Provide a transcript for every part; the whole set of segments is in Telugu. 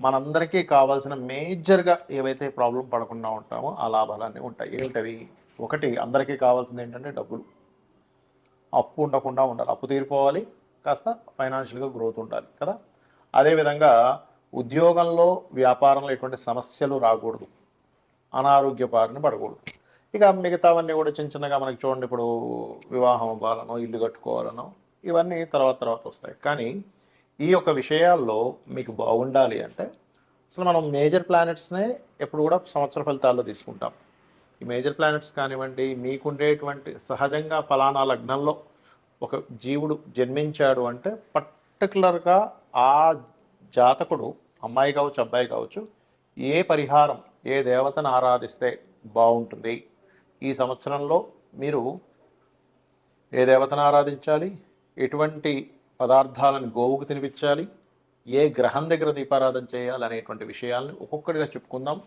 మనందరికీ కావాల్సిన మేజర్గా ఏవైతే ప్రాబ్లం పడకుండా ఉంటామో ఆ లాభాలన్నీ ఉంటాయి. ఏమిటవి? ఒకటి అందరికీ కావాల్సింది ఏంటంటే డబ్బులు. అప్పు ఉండకుండా ఉండాలి. అప్పు తీరిపోవాలి. కాస్త ఫైనాన్షియల్గా గ్రోత్ ఉండాలి కదా? అదేవిధంగా ఉద్యోగంలో వ్యాపారంలో ఎటువంటి సమస్యలు రాకూడదు. అనారోగ్య బారిన పడకూడదు. ఇక మిగతావన్నీ కూడా చిన్న చిన్నగా మనకి చూడండి. ఇప్పుడు వివాహం అవ్వాలనో ఇల్లు కట్టుకోవాలనో ఇవన్నీ తర్వాత తర్వాత వస్తాయి. కానీ ఈ యొక్క విషయాల్లో మీకు బాగుండాలి అంటే అసలు మనం మేజర్ ప్లానెట్స్నే ఎప్పుడు కూడా సంవత్సర ఫలితాల్లో తీసుకుంటాం. ఈ మేజర్ ప్లానెట్స్ కానివ్వండి మీకుండేటువంటి సహజంగా ఫలానా లగ్నంలో ఒక జీవుడు జన్మించాడు అంటే పర్టికులర్గా ఆ జాతకుడు అమ్మాయి కావచ్చు అబ్బాయి కావచ్చు ఏ పరిహారం ఏ దేవతను ఆరాధిస్తే బాగుంటుంది? ఈ సంవత్సరంలో మీరు ఏ దేవతను ఆరాధించాలి? ఎటువంటి పదార్థాలను గోవుకు తినిపించాలి. ఏ గ్రహం దగ్గర దీపారాధన చేయాలి అనేటువంటి విషయాలను ఒక్కొక్కటిగా చెప్పుకుందాం.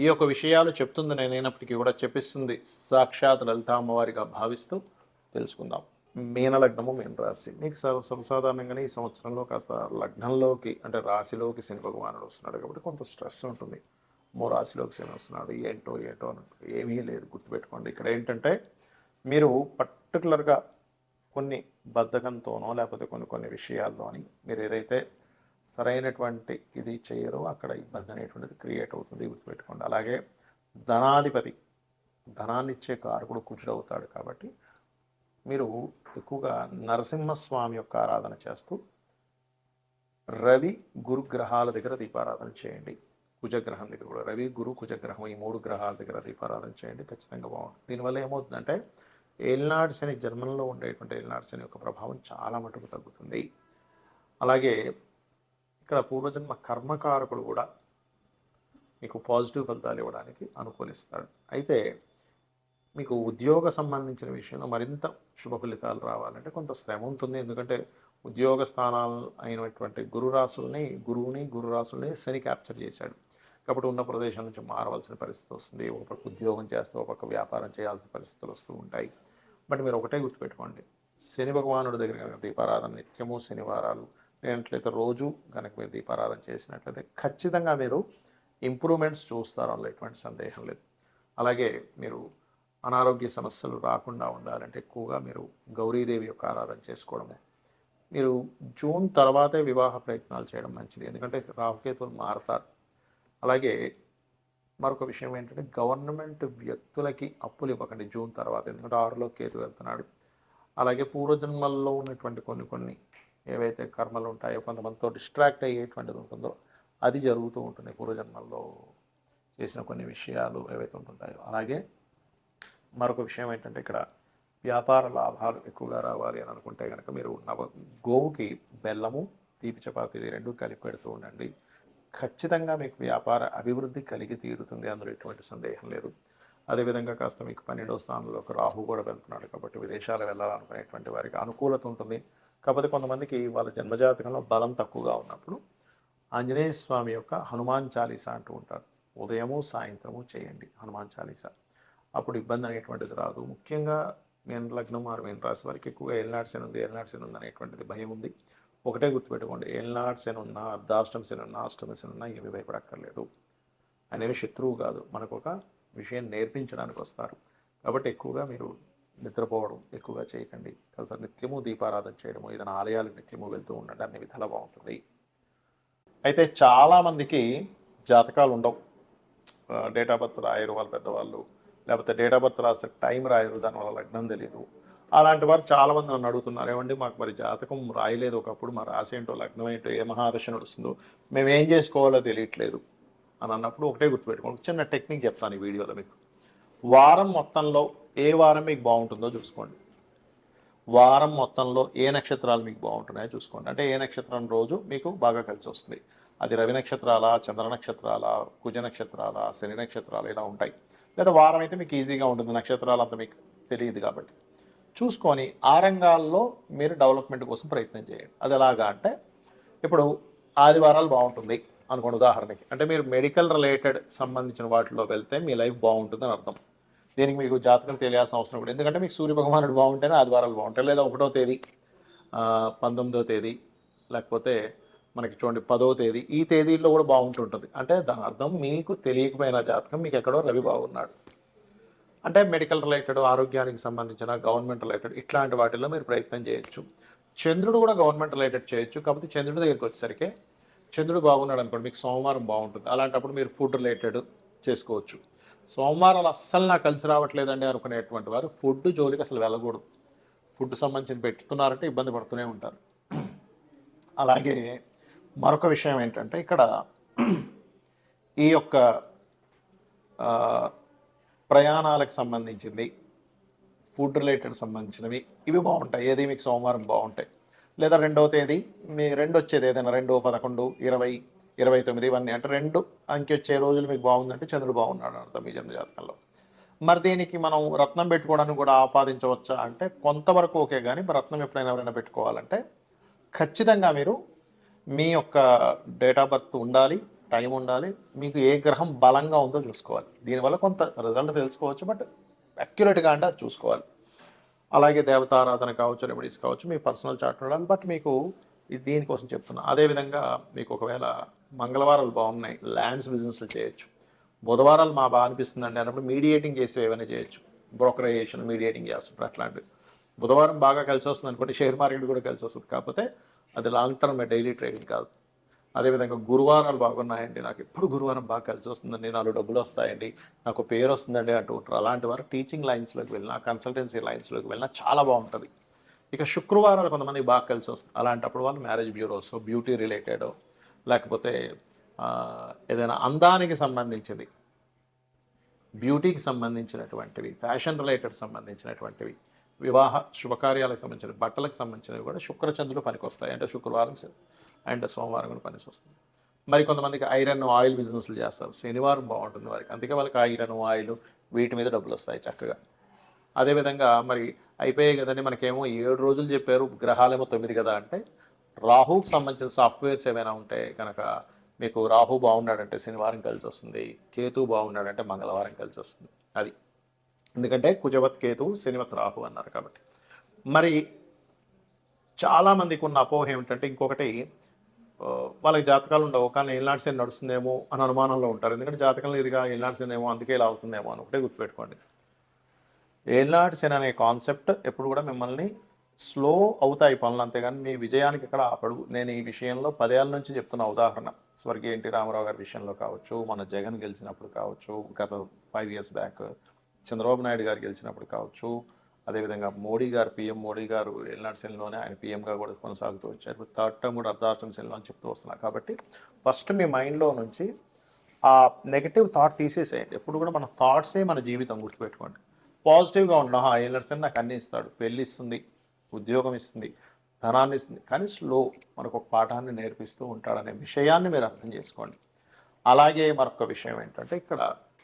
ఈ యొక్క విషయాలు చెప్తుంది నేనైనప్పటికీ కూడా చెప్పిస్తుంది. సాక్షాత్ లలిత అమ్మవారిగా భావిస్తూ తెలుసుకుందాం. మీన లగ్నము మీన రాశి. నీకు స- సర్వసాధారణంగానే ఈ సంవత్సరంలో కాస్త లగ్నంలోకి అంటే రాశిలోకి శని భగవానుడు వస్తున్నాడు కాబట్టి కొంత స్ట్రెస్ ఉంటుంది. మో రాశిలోకి శని వస్తున్నాడు. ఏంటో ఏంటో అని ఏమీ లేదు గుర్తుపెట్టుకోండి. ఇక్కడ ఏంటంటే మీరు పర్టికులర్గా కొన్ని బద్ధకంతోనో లేకపోతే కొన్ని కొన్ని విషయాల్లోని మీరు ఏదైతే సరైనటువంటి ఇది చేయరో అక్కడ ఇబ్బంది అనేటువంటిది క్రియేట్ అవుతుంది గుర్తుపెట్టుకోండి. అలాగే ధనాధిపతి ధనాన్ని ఇచ్చే కారకుడు కుజుడు కాబట్టి మీరు ఎక్కువగా నరసింహస్వామి యొక్క ఆరాధన చేస్తూ రవి గురు గ్రహాల దగ్గర దీపారాధన చేయండి. కుజగ్రహం దగ్గర కూడా. రవి గురు కుజగ్రహం ఈ మూడు గ్రహాల దగ్గర దీపారాధన చేయండి. ఖచ్చితంగా బాగుంటుంది. దీనివల్ల ఏమవుతుందంటే ఏల్నాడ్స్ అని జర్మన్లో ఉండేటువంటి ఏల్నాడ్స్ అని యొక్క ప్రభావం చాలా మటుకు తగ్గుతుంది. అలాగే ఇక్కడ పూర్వజన్మ కర్మకారకుడు కూడా మీకు పాజిటివ్ ఫలితాలు ఇవ్వడానికి అనుకూలిస్తాడు. అయితే మీకు ఉద్యోగ సంబంధించిన విషయంలో మరింత శుభ ఫలితాలు రావాలంటే కొంత శ్రమ ఉంటుంది. ఎందుకంటే ఉద్యోగ స్థానాలు అయినటువంటి గురు రాసుల్ని గురువుని గురు రాసుల్ని శని క్యాప్చర్ చేశాడు. కాబట్టి ఉన్న ప్రదేశం నుంచి మారవలసిన పరిస్థితి వస్తుంది. ఒక పక్క ఉద్యోగం చేస్తూ ఒక పక్క వ్యాపారం చేయాల్సిన పరిస్థితులు వస్తూ ఉంటాయి. బట్ మీరు ఒకటే గుర్తుపెట్టుకోండి. శని భగవానుడి దగ్గర కనుక దీపారాధన నిత్యము శనివారాలు లేనట్లయితే రోజు కనుక మీరు దీపారాధన చేసినట్లయితే ఖచ్చితంగా మీరు ఇంప్రూవ్మెంట్స్ చూస్తారు. అందులో ఎటువంటి సందేహం లేదు. అలాగే మీరు అనారోగ్య సమస్యలు రాకుండా ఉండాలంటే ఎక్కువగా మీరు గౌరీదేవి యొక్క ఆరాధన చేసుకోవడము. మీరు జూన్ తర్వాతే వివాహ ప్రయత్నాలు చేయడం మంచిది. ఎందుకంటే రాహుకేతులు మారతారు. అలాగే మరొక విషయం ఏంటంటే గవర్నమెంట్ వ్యక్తులకి అప్పులు ఇవ్వకండి జూన్ తర్వాత. ఎందుకంటే ఆరులో కేతు వెళ్తున్నాడు. అలాగే పూర్వజన్మల్లో ఉన్నటువంటి కొన్ని కొన్ని ఏవైతే కర్మలు ఉంటాయో కొంతమందితో డిస్ట్రాక్ట్ అయ్యేటువంటిది ఉంటుందో అది జరుగుతూ ఉంటుంది పూర్వజన్మల్లో చేసిన కొన్ని విషయాలు ఏవైతే ఉంటుంటాయో. అలాగే మరొక విషయం ఏంటంటే ఇక్కడ వ్యాపార లాభాలు ఎక్కువగా రావాలి అని అనుకుంటే కనుక మీరు నవ గోవుకి బెల్లము తీపి చపాతీలు రెండు కలిపి పెడుతూ ఉండండి. ఖచ్చితంగా మీకు వ్యాపార అభివృద్ధి కలిగి తీరుతుంది అందులో ఎటువంటి సందేహం లేదు. అదేవిధంగా కాస్త మీకు పన్నెండవ స్థానంలో ఒక రాహు కూడా వెళ్తున్నాడు కాబట్టి విదేశాలు వెళ్ళాలనుకునేటువంటి వారికి అనుకూలత ఉంటుంది. కాకపోతే కొంతమందికి వాళ్ళ జన్మజాతకంలో బలం తక్కువగా ఉన్నప్పుడు ఆంజనేయ స్వామి యొక్క హనుమాన్ చాలీసా అంటూ ఉంటారు. ఉదయము సాయంత్రము చేయండి హనుమాన్ చాలీసా. అప్పుడు ఇబ్బంది అనేటువంటిది రాదు. ముఖ్యంగా నేను లగ్నం ఆరు మీన రాశి వారికి ఎక్కువగా ఏలినాడు శని ఉంది ఏలినాడు శని ఉంది అనేటువంటిది భయం ఉంది. ఒకటే గుర్తుపెట్టుకోండి ఏలినాడు శని ఉన్నా అర్ధాష్టమ శని ఉన్నా అష్టమ శని ఉన్నా ఏమి భయపడక్కర్లేదు. అనేవి శత్రువు కాదు మనకు ఒక విషయం నేర్పించడానికి వస్తారు. కాబట్టి ఎక్కువగా మీరు నిద్రపోవడం ఎక్కువగా చేయకండి. కాస్త నిత్యము దీపారాధన చేయడము ఏదైనా ఆలయాలకు నిత్యము వెళ్తూ ఉండండి అన్ని విధాలా బాగుంటుంది. అయితే చాలామందికి జాతకాలు ఉండవు. డేట్ ఆఫ్ బర్త్ రాయరు వాళ్ళు పెద్దవాళ్ళు. లేకపోతే డేట్ ఆఫ్ బర్త్ రాస్తే టైం రాయరు దానివల్ల లగ్నం తెలియదు అలాంటి వారు చాలా మంది నన్ను అడుగుతున్నారు. ఏమండి మాకు మరి జాతకం రాయలేదు ఒకప్పుడు మా రాసి ఏంటో లగ్నం ఏంటో ఏ మహాదశ నడుస్తుందో మేము ఏం చేసుకోవాలో తెలియట్లేదు అని అన్నప్పుడు ఒకటే గుర్తుపెట్టుకోండి. చిన్న టెక్నిక్ చెప్తాను ఈ వీడియోలో మీకు. వారం మొత్తంలో ఏ వారం మీకు బాగుంటుందో చూసుకోండి. వారం మొత్తంలో ఏ నక్షత్రాలు మీకు బాగుంటున్నాయో చూసుకోండి. అంటే ఏ నక్షత్రం రోజు మీకు బాగా కలిసి వస్తుంది. అది రవి నక్షత్రాల చంద్ర నక్షత్రాల కుజ నక్షత్రాల శని నక్షత్రాలు ఇలా ఉంటాయి. లేదా వారం అయితే మీకు ఈజీగా ఉంటుంది. నక్షత్రాలు అంత మీకు తెలియదు కాబట్టి. చూసుకొని ఆ రంగాల్లో మీరు డెవలప్మెంట్ కోసం ప్రయత్నం చేయండి. అది ఎలాగా అంటే ఇప్పుడు ఆదివారాలు బాగుంటుంది అనుకోండి ఉదాహరణకి. అంటే మీరు మెడికల్ రిలేటెడ్ సంబంధించిన వాటిలో వెళ్తే మీ లైఫ్ బాగుంటుందని అర్థం. దీనికి మీకు జాతకం తెలియాల్సిన అవసరం కూడా. ఎందుకంటే మీకు సూర్య భగవానుడు బాగుంటేనే ఆదివారాలు బాగుంటాయి. లేదా ఒకటో తేదీ పంతొమ్మిదో తేదీ లేకపోతే మనకి చూడండి పదో తేదీ ఈ తేదీల్లో కూడా బాగుంటుంటుంది. అంటే దాని అర్థం మీకు తెలియకపోయిన జాతకం మీకు ఎక్కడో రవి బాగున్నాడు అంటే మెడికల్ రిలేటెడ్ ఆరోగ్యానికి సంబంధించిన గవర్నమెంట్ రిలేటెడ్ ఇట్లాంటి వాటిల్లో మీరు ప్రయత్నం చేయొచ్చు. చంద్రుడు కూడా గవర్నమెంట్ రిలేటెడ్ చేయొచ్చు. కాకపోతే చంద్రుడి దగ్గరికి వచ్చేసరికి చంద్రుడు బాగున్నాడు అనుకోండి మీకు సోమవారం బాగుంటుంది. అలాంటప్పుడు మీరు ఫుడ్ రిలేటెడ్ చేసుకోవచ్చు. సోమవారాలు అస్సలు నాకు కలిసి రావట్లేదండి అనుకునేటువంటి వారు ఫుడ్ జోలికి అసలు వెళ్ళకూడదు. ఫుడ్ సంబంధించి పెట్టుతున్నారంటే ఇబ్బంది పడుతూనే ఉంటారు. అలాగే మరొక విషయం ఏంటంటే ఇక్కడ ఈ యొక్క ప్రయాణాలకు సంబంధించింది ఫుడ్ రిలేటెడ్ సంబంధించినవి. ఇవి బాగుంటాయి. ఏది మీకు సోమవారం బాగుంటాయి. లేదా రెండవ తేదీ మీ రెండు వచ్చేది ఏదైనా రెండు పదకొండు ఇరవై ఇరవై తొమ్మిది ఇవన్నీ. అంటే రెండు అంకె వచ్చే రోజులు మీకు బాగుందంటే చంద్రుడు బాగున్నాడు అర్థం మీ జన్మ జాతకంలో. మరి దీనికి మనం రత్నం పెట్టుకోవడానికి కూడా ఆపాదించవచ్చా అంటే కొంతవరకు ఓకే కానీ మరి రత్నం ఎప్పుడైనా ఎవరైనా పెట్టుకోవాలంటే ఖచ్చితంగా మీరు మీ యొక్క డేట్ ఆఫ్ బర్త్ ఉండాలి. టైం ఉండాలి. మీకు ఏ గ్రహం బలంగా ఉందో చూసుకోవాలి. దీనివల్ల కొంత రిజల్ట్ తెలుసుకోవచ్చు బట్ అక్యురేట్గా అంటే అది చూసుకోవాలి. అలాగే దేవతారాధన కావచ్చు రెమెడీస్ కావచ్చు మీ పర్సనల్ చార్ట్ ఉండాలి. బట్ మీకు ఇది దీనికోసం చెప్తున్నా. అదేవిధంగా మీకు ఒకవేళ మంగళవారాలు బాగున్నాయి ల్యాండ్స్ బిజినెస్ చేయొచ్చు. బుధవారాలు మా బాగా అనిపిస్తుందండి అన్నప్పుడు మీడియేటింగ్ చేసి ఏమైనా చేయొచ్చు. బ్రోకరైజేషన్ మీడియేటింగ్ చేస్తుంటారు అట్లాంటివి. బుధవారం బాగా కలిసి వస్తుంది అనుకోండి షేర్ మార్కెట్ కూడా కలిసి వస్తుంది. కాకపోతే అది లాంగ్ టర్మ్ డైలీ ట్రేడింగ్ కాదు. అదేవిధంగా గురువారాలు బాగున్నాయండి. నాకు ఎప్పుడు గురువారం బాగా కలిసి వస్తుందండి నాలుగు డబ్బులు వస్తాయండి. నాకు పేరు వస్తుందండి అంటూ ఉంటారు. అలాంటి వారు టీచింగ్ లైన్స్లోకి వెళ్ళినా కన్సల్టెన్సీ లైన్స్లోకి వెళ్ళినా చాలా బాగుంటుంది. ఇక శుక్రవారాలు కొంతమందికి బాగా కలిసి వస్తుంది. అలాంటప్పుడు వాళ్ళు మ్యారేజ్ బ్యూరోస్ బ్యూటీ రిలేటెడ్ లేకపోతే ఏదైనా అందానికి సంబంధించింది బ్యూటీకి సంబంధించినటువంటివి ఫ్యాషన్ రిలేటెడ్ సంబంధించినటువంటివి వివాహ శుభకార్యాలకు సంబంధించిన బట్టలకు సంబంధించినవి కూడా శుక్రచంద్రుడు పనికొస్తాయి. అంటే శుక్రవారం అండ్ సోమవారం కూడా పనిచేస్తుంది వస్తుంది మరి కొంతమందికి ఐరన్ ఆయిల్ బిజినెస్లు చేస్తారు. శనివారం బాగుంటుంది వారికి. అందుకే వాళ్ళకి ఐరన్ ఆయిల్ వీటి మీద డబ్బులు వస్తాయి చక్కగా. అదేవిధంగా మరి అయిపోయాయి కదండి. మనకేమో ఏడు రోజులు చెప్పారు. గ్రహాలేమో తొమ్మిది కదా అంటే రాహుకి సంబంధించిన సాఫ్ట్వేర్స్ ఏమైనా ఉంటే కనుక మీకు రాహు బాగున్నాడంటే శనివారం కలిసి వస్తుంది. కేతు బాగున్నాడంటే మంగళవారం కలిసి వస్తుంది. అది. ఎందుకంటే కుజవత్ కేతు శనివత్ రాహు అన్నారు కాబట్టి. మరి చాలా మందికి ఉన్న అపోహ ఏమిటంటే ఇంకొకటి వాళ్ళకి జాతకాలు ఉండవు. కానీ ఏళ్ళనాటి శని నడుస్తుందేమో అని అనుమానంలో ఉంటారు. ఎందుకంటే జాతకంలో ఇదిగా ఏళ్ళనాటి శని ఏమో అందుకే ఇలా అవుతుందేమో అని ఒకటే గుర్తుపెట్టుకోండి. ఏళ్ళనాటి శని అనే కాన్సెప్ట్ ఎప్పుడు కూడా మిమ్మల్ని స్లో అవుతాయి పనులు. అంతేగాని మీ విజయానికి ఇక్కడ ఆపడు. నేను ఈ విషయంలో పదేళ్ళ నుంచి చెప్తున్న ఉదాహరణ. స్వర్గీయ ఎన్టీ రామారావు గారి విషయంలో కావచ్చు మన జగన్ గెలిచినప్పుడు కావచ్చు గత five years back Chandrababu Naidu garu గెలిచినప్పుడు కావచ్చు అదేవిధంగా మోడీ గారు పీఎం మోడీ గారు ఏళ్ళనాటి శనిలోనే ఆయన పీఎంగా కూడా కొనసాగుతూ వచ్చారు. ఇప్పుడు థర్డ్ టర్మ్ కూడా అర్ధాష్టం శనిలో అని చెప్తూ వస్తున్నారు. కాబట్టి ఫస్ట్ మీ మైండ్లో నుంచి ఆ నెగిటివ్ థాట్ తీసేసేయండి. ఎప్పుడు కూడా మన థాట్సే మన జీవితం గుర్తుపెట్టుకోండి. పాజిటివ్గా ఉండడం ఆ ఏళ్ళర్సన్ నాకు అన్ని ఇస్తాడు. పెళ్ళి ఇస్తుంది ఉద్యోగం ఇస్తుంది ధనాన్ని ఇస్తుంది. కానీ స్లో మనకు ఒక పాఠాన్ని నేర్పిస్తూ ఉంటాడనే విషయాన్ని మీరు అర్థం చేసుకోండి. అలాగే మరొక విషయం ఏంటంటే ఇక్కడ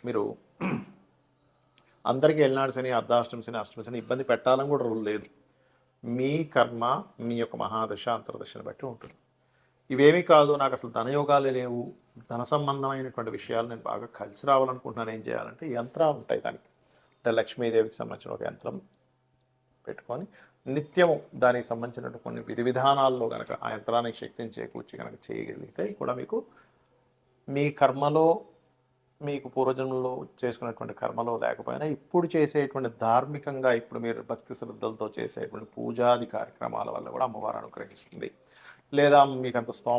మీరు అందరికీ వెళ్ళినాడు శని అర్ధాష్టమ శని అష్టమి శని ఇబ్బంది పెట్టాలని కూడా రూల్ లేదు. మీ కర్మ మీ యొక్క మహాదశ అంతర్దశని బట్టి ఉంటుంది. ఇవేమీ కాదు నాకు అసలు ధనయోగాలే లేవు. ధన సంబంధమైనటువంటి విషయాలు నేను బాగా కలిసి రావాలనుకుంటున్నాను. ఏం చేయాలంటే యంత్రాలు ఉంటాయి దానికి. అంటే లక్ష్మీదేవికి సంబంధించిన ఒక యంత్రం పెట్టుకొని నిత్యము దానికి సంబంధించినటువంటి కొన్ని విధి విధానాల్లో కనుక ఆ యంత్రానికి శక్తిని చేకూర్చి కనుక చేయగలిగితే కూడా మీకు మీ కర్మలో మీకు పూర్వజన్మలో చేసుకున్నటువంటి కర్మలో లేకపోయినా ఇప్పుడు చేసేటువంటి ధార్మికంగా ఇప్పుడు మీరు భక్తి శ్రద్ధలతో చేసేటువంటి పూజాది కార్యక్రమాల వల్ల కూడా అమ్మవారు అనుగ్రహిస్తుంది. లేదా మీకు అంత స్తోమ